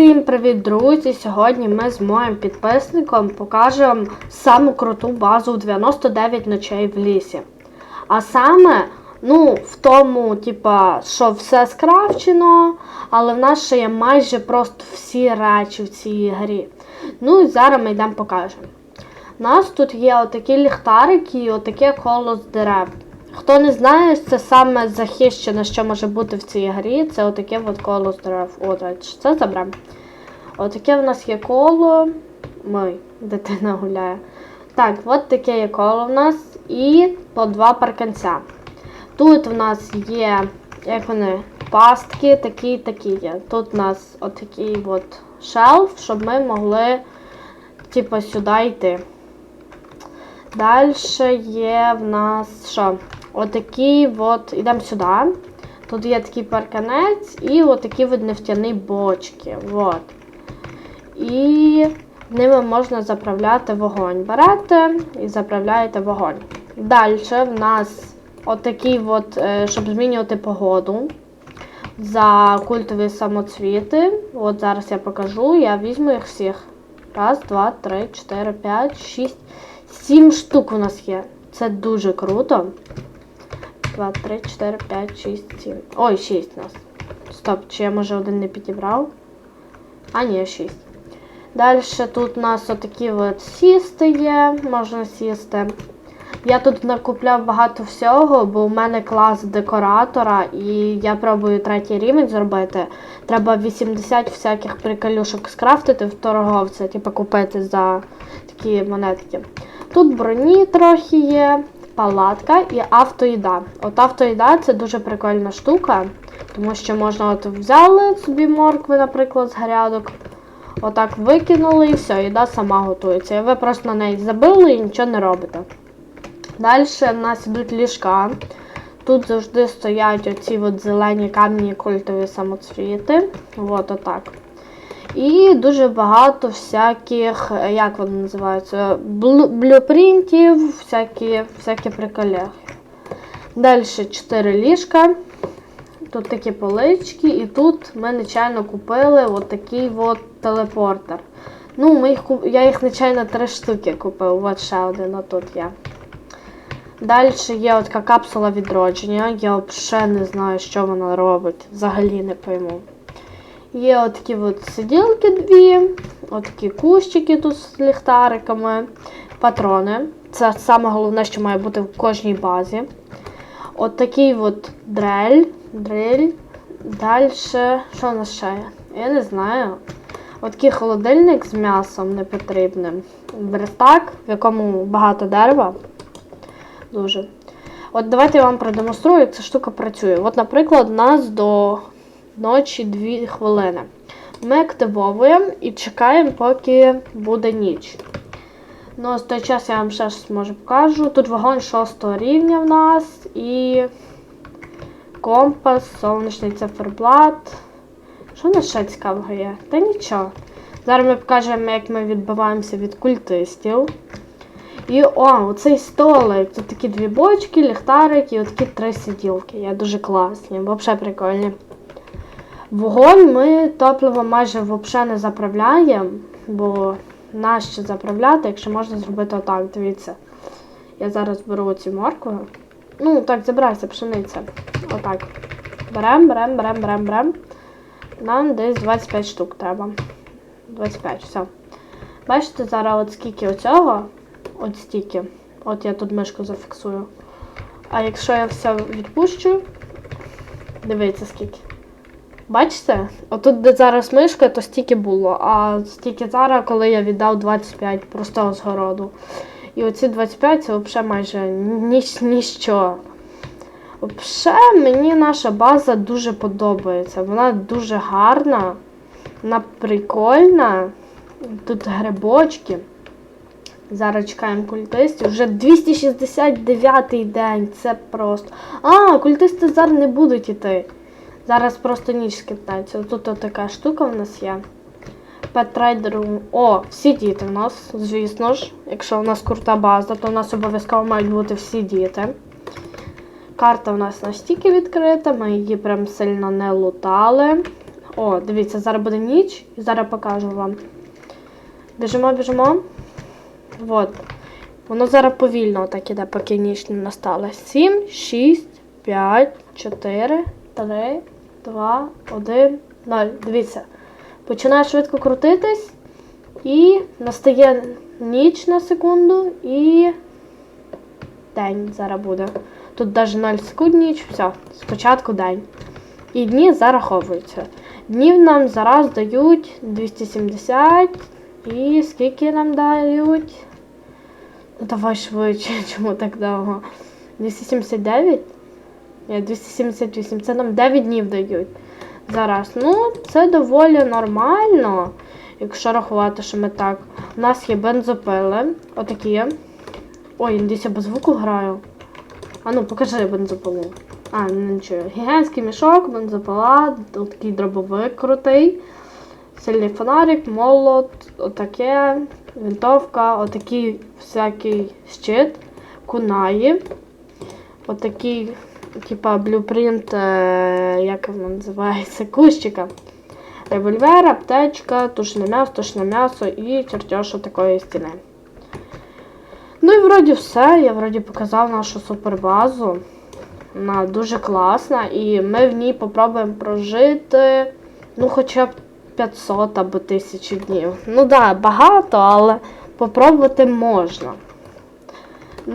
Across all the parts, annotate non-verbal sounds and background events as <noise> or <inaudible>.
Всім привіт, друзі! Сьогодні ми з моїм підписником покажемо саму круту базу в 99 ночей в лісі. А саме, ну, в тому, типа, що все скрафчено, але в нас ще є майже просто всі речі в цій грі. Ну і зараз ми йдемо покажемо. У нас тут є отакі ліхтарики і отаке коло з дерев. Хто не знає, це саме захищене, що може бути в цій грі, це отаке от коло з дерев. О, давайте ж це заберемо. Отаке в нас є коло. Мой, дитина гуляє. Так, от таке є коло в нас і по два парканця. Тут в нас є, як вони, пастки, такі такі є. Тут у нас отакий от шелф, щоб ми могли, типу, сюди йти. Далі є в нас що? Отакий от, ідемо сюди. Тут є такий парканець і отакі от нефтяні бочки. От. І ними можна заправляти вогонь. Берете і заправляєте вогонь. Далі в нас отакий от, е, щоб змінювати погоду. За культові самоцвіти. От зараз я покажу. Я візьму їх всіх. Раз, два, три, чотири, п'ять, шість. Сім штук у нас є. Це дуже круто. Два, три, чотири, п'ять, шість, сім. Ой, шість у нас. Стоп, чи я може один не підібрав? А, ні, шість. Далі тут у нас отакі от сісти є, можна сісти. Я тут накупляв багато всього, бо у мене клас декоратора, і я пробую третій рівень зробити. Треба 80 всяких приколюшок скрафтити в торговця, типу купити за такі монетки. Тут броні трохи є, палатка і автоїда. От автоїда це дуже прикольна штука, тому що можна от взяли собі моркви, наприклад, з грядок. Отак викинули і все, їда сама готується. І ви просто на неї забили і нічого не робите. Далі в нас йдуть ліжка. Тут завжди стоять оці от зелені кам'яні культові самоцвіти. От отак. І дуже багато всяких, як вони називаються, блюпринтів, всякі, всякі приколяхи. Далі 4 ліжка. Тут такі полички, і тут ми нечайно купили от такий от телепортер. Ну, ми їх, я їх нечайно три штуки купив, от ще один, а тут є. Далі є от така капсула відродження. Я взагалі не знаю, що вона робить. Взагалі не пойму. Є от такі от сиділки дві, от такі кущики тут з ліхтариками, патрони. Це саме головне, що має бути в кожній базі. От такий от дрель. дрель. Далі, що в нас ще є? Я не знаю. От такий холодильник з м'ясом непотрібним. Верстак, в якому багато дерева. Дуже. От давайте я вам продемонструю, як ця штука працює. От, наприклад, у нас до ночі 2 хвилини. Ми активовуємо і чекаємо, поки буде ніч. Ну, з той час я вам ще щось може покажу. Тут вогонь 6 рівня в нас і компас, сонячний циферблат. Що в нас ще цікавого є? Та нічого. Зараз ми покажемо, як ми відбиваємося від культистів. І о, оцей столик. Тут такі дві бочки, ліхтарик і отакі три сиділки. Є дуже класні, взагалі прикольні. Вогонь ми топливо майже взагалі не заправляємо, бо нащо заправляти, якщо можна зробити отак, дивіться. Я зараз беру оці моркви. Ну, так, забирайся, пшениця. Отак. Берем, берем, берем, берем, берем. Нам десь 25 штук треба. 25, все. Бачите, зараз от скільки оцього? От стільки. От я тут мишку зафіксую. А якщо я все відпущу, дивіться скільки. Бачите? Отут, де зараз мишка, то стільки було, а стільки зараз, коли я віддав 25 простого згороду. І оці 25 це взагалі майже ніч, ніщо. Взагалі, мені наша база дуже подобається. Вона дуже гарна, вона прикольна. Тут грибочки. Зараз чекаємо культистів. Вже 269 день. Це просто. А, культисти зараз не будуть іти. Зараз просто ніч скипнеться. Тут така штука в нас є. Петрейдеру. О, всі діти в нас, звісно ж. Якщо в нас крута база, то у нас обов'язково мають бути всі діти. Карта у нас настільки відкрита, ми її прям сильно не лутали. О, дивіться, зараз буде ніч, і зараз покажу вам. Біжимо, біжимо. Вот. Воно зараз повільно так іде, поки ніч не настала. 7, 6, 5, 4, 3, 2, 1, 0. Дивіться. Починає швидко крутитись. І настає ніч на секунду і день зараз буде. Тут навіть 0 секунд ніч, все, спочатку день. І дні зараховуються. Днів нам зараз дають 270. І скільки нам дають? Ну, давай швидше, <laughs> чому так довго? 279? Ні, 278. Це нам 9 днів дають. Зараз. Ну, це доволі нормально. Якщо рахувати, що ми так. У нас є бензопили. Отакі. Ой, десь я без звуку граю. А ну, покажи бензопилу. А, не чую. Гігантський мішок, бензопила, такий дробовик крутий. Сильний фонарик, молот, отаке, винтовка, отакий всякий щит, кунаї. Отакий, типа, блюпринт, е, як воно називається, кущика. Револьвер, аптечка, тушне м'ясо, тушне м'ясо і чертеж такої стіни. Ну і вроді все. Я вроді показав нашу супербазу. Вона дуже класна, і ми в ній попробуємо прожити ну, хоча б 500 або 1000 днів. Ну так, да, багато, але попробувати можна.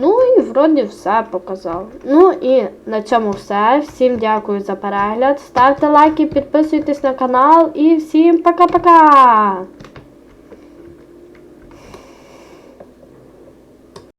Ну і вроді все показав. Ну і на цьому все. Всім дякую за перегляд. Ставте лайки, підписуйтесь на канал і всім пока-пока!